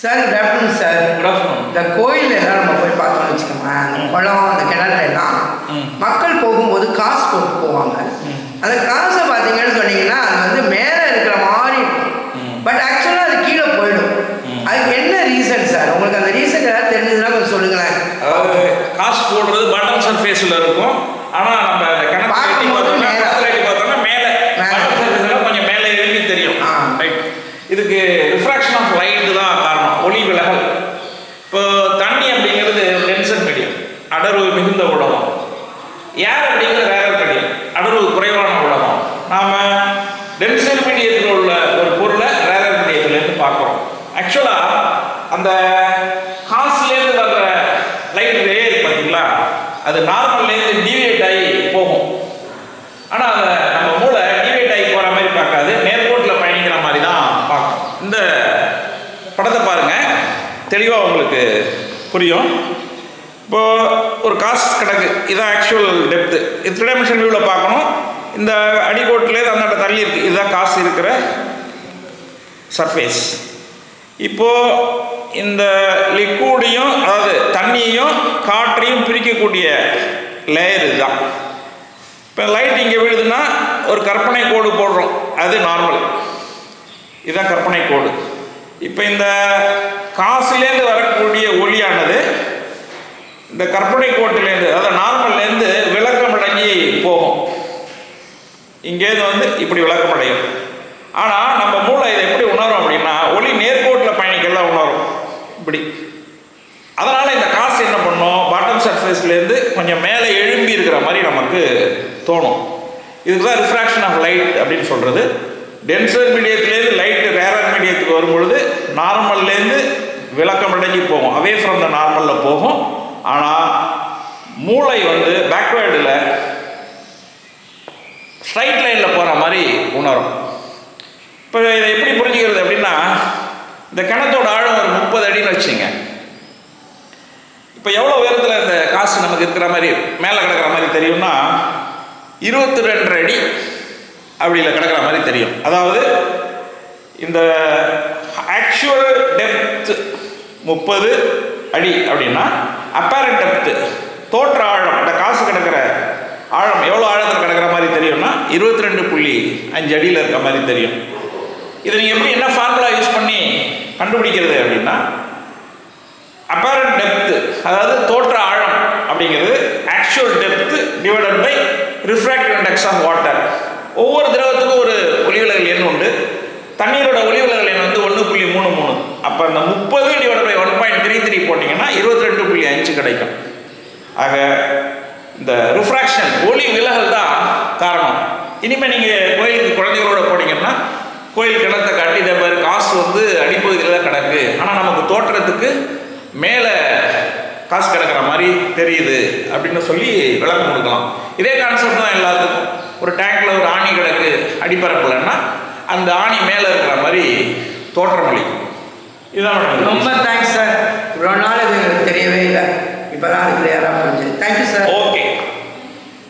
Sir good afternoon sir good afternoon இந்த கோயில் எல்லாம் நம்ம போய் பார்த்தோம்னு வச்சுக்கோங்களேன். அந்த குளம் அந்த கிணறுல எல்லாம். மக்கள் போகும்போது காசு போட்டு போவாங்க. அந்த காசை பார்த்தீங்கன்னு சொன்னீங்கன்னா அது வந்து மேலே இருக்கிற மாதிரி இருக்கும். பட் ஆக்சுவலாக அது கீழே போயிடும். அதுக்கு என்ன ரீசன் சார் உங்களுக்கு அந்த ரீசன் ஏதாவது தெரிஞ்சதுன்னா கொஞ்சம் சொல்லுங்களேன். அதாவது காசு போடுறது பாட்டம் சர்ஃபேஸில் இருக்கும். ஆனால் நம்ம அந்த பார்க்கும்போது பார்த்தோம்னா பார்த்தோம்னா மேலே. பாட்டம் சர்ஃபேஸில் கொஞ்சம் மேலே எழுதி தெரியும். ரைட் இதுக்கு ரிஃப்ராக்ஷன் ஆஃப் லைட் தான் காரணம் ஒளி விலகல் இப்போ தண்ணி அப்படிங்கிறது டென்சன் மீடியம் அடர்வு மிகுந்த உலகம் ஏர் அப்படிங்கிறது ரேரர் கடி அடர்வு குறைவான உலகம் நாம டென்சன் மீடியத்தில் உள்ள ஒரு பொருளை ரேரர் மீடியத்துலேருந்து பார்க்குறோம் ஆக்சுவலாக அந்த காசுலேருந்து வர்ற லைட் ரே பார்த்தீங்களா அது நார்மல்லேருந்து டிவியேட் ஆகி போகும். ஆனால் அதை நம்ம மூளை டிவியேட் ஆகி போகிற மாதிரி பார்க்காது. நேர்கோட்டில் பயணிக்கிற மாதிரி தான் பார்க்கும். இந்த படத்தை பாருங்கள் தெளிவாக உங்களுக்கு புரியும். இப்போ ஒரு காசு கிடக்கு. இதான் ஆக்சுவல் டெப்த்து இது த்ரீ டைமென்ஷன் வியூவில் பார்க்கணும். இந்த அடிக்கோட்டிலேருந்து அந்த தள்ளி இருக்குது இதுதான் காசு இருக்கிற சர்ஃபேஸ் இப்போது இந்த லிக்விடையும் அதாவது தண்ணியையும் காற்றையும் பிரிக்கக்கூடிய லேயர் இதுதான். இப்போ லைட் இங்கே விழுதுன்னா ஒரு கற்பனை கோடு போடுறோம். அது நார்மல் இதுதான் கற்பனை கோடு. இப்போ இந்த காசுலேருந்து வரக்கூடிய ஒளியானது இந்த கற்பனை கோட்டிலேருந்து அதாவது நார்மல்லேருந்து விளக்கம் அடங்கி போகும். இங்கேருந்து வந்து இப்படி விளக்கம் அடையும் ஆனால் நம்ம மூளை இதை எப்படி உணரும் அப்படின்னா ஒளி நேர்கோட்டில் பயணிக்கிறதா உணரும். இப்படி. அதனால் இந்த காசு என்ன பண்ணும்? பாட்டம் சர்ஃபேஸ்லேருந்து கொஞ்சம் மேலே எழும்பி இருக்கிற மாதிரி நமக்கு தோணும். இதுக்கு தான் ரிஃப்ராக்ஷன் ஆஃப் லைட் அப்படின்னு சொல்கிறது டென்சர் மீடியத்துலேருந்து லைட் ரேரர் மீடியத்துக்கு வரும்பொழுது நார்மல்லேருந்து விளக்கம் அடங்கி போகும். அவே ஃப்ரம் த நார்மலில் போகும். ஆனால் மூளை வந்து பேக்வேர்டில் ஸ்ட்ரைட் லைனில் போகிற மாதிரி உணரும். இப்போ இதை எப்படி புரிஞ்சுக்கிறது அப்படின்னா இந்த கிணத்தோட ஆழம் ஒரு முப்பது அடின்னு வச்சுங்க இப்போ எவ்வளோ உயரத்தில் இந்த காசு நமக்கு இருக்கிற மாதிரி மேலே கிடக்கிற மாதிரி தெரியும்னா இருபத்தி ரெண்டு அடி அப்படியில் கிடக்கிற மாதிரி தெரியும். அதாவது இந்த ஆக்சுவல் டெப்த் முப்பது அடி அப்படின்னா அப்பேரண்ட் டெப்த்து தோற்ற ஆழம் இந்த காசு கிடக்கிற ஆழம் எவ்வளோ ஆழத்தில் கிடக்கிற மாதிரி தெரியும்னா இருபத்தி ரெண்டு புள்ளி அஞ்சு அடியில் இருக்க மாதிரி தெரியும். இதை நீங்கள் எப்படி என்ன ஃபார்முலா யூஸ் பண்ணி கண்டுபிடிக்கிறது அப்படின்னா அப்பேரண்ட் டெப்த்து அதாவது தோற்ற ஆழம் அப்படிங்கிறது actual depth divided by refractive index of water ஒவ்வொரு திரவத்துக்கும் ஒரு ஒளிவிலகல் எண் உண்டு. தண்ணீரோட ஒளிவிலகல் எண் வந்து ஒன்று புள்ளி மூணு மூணு. அப்போ அந்த முப்பது டிவைட் த்ரீ போட்டிங்கன்னா இருபத்தி ரெண்டு புள்ளி அஞ்சு கிடைக்கும். ஆக இந்த ரிஃப்ராக்ஷன் ஒளி விலகல் தான் காரணம். இனிமேல் நீங்கள் கோயிலுக்கு குழந்தைகளோட போனீங்கன்னா கோயில் கிணத்தை காட்டி இதே மாதிரி காசு வந்து அடிப்பகுதியில் தான் கிடக்கு. ஆனால் நமக்கு தோற்றத்துக்கு மேலே காசு கிடக்கிற மாதிரி தெரியுது அப்படின்னு சொல்லி விளக்கம் கொடுக்கலாம். இதே கான்செப்ட் தான் எல்லாத்துக்கும். ஒரு டேங்க்ல ஒரு ஆணி கிடக்கு அடிப்பரப்புலன்னா அந்த ஆணி மேலே இருக்கிற மாதிரி தோற்றமளிக்கும் இதுதான் மேடம் ரொம்ப தேங்க்ஸ் சார் இவ்வளோ நாள் இது எங்களுக்கு தெரியவே இல்லை. இப்போ தான் அது கிளியராக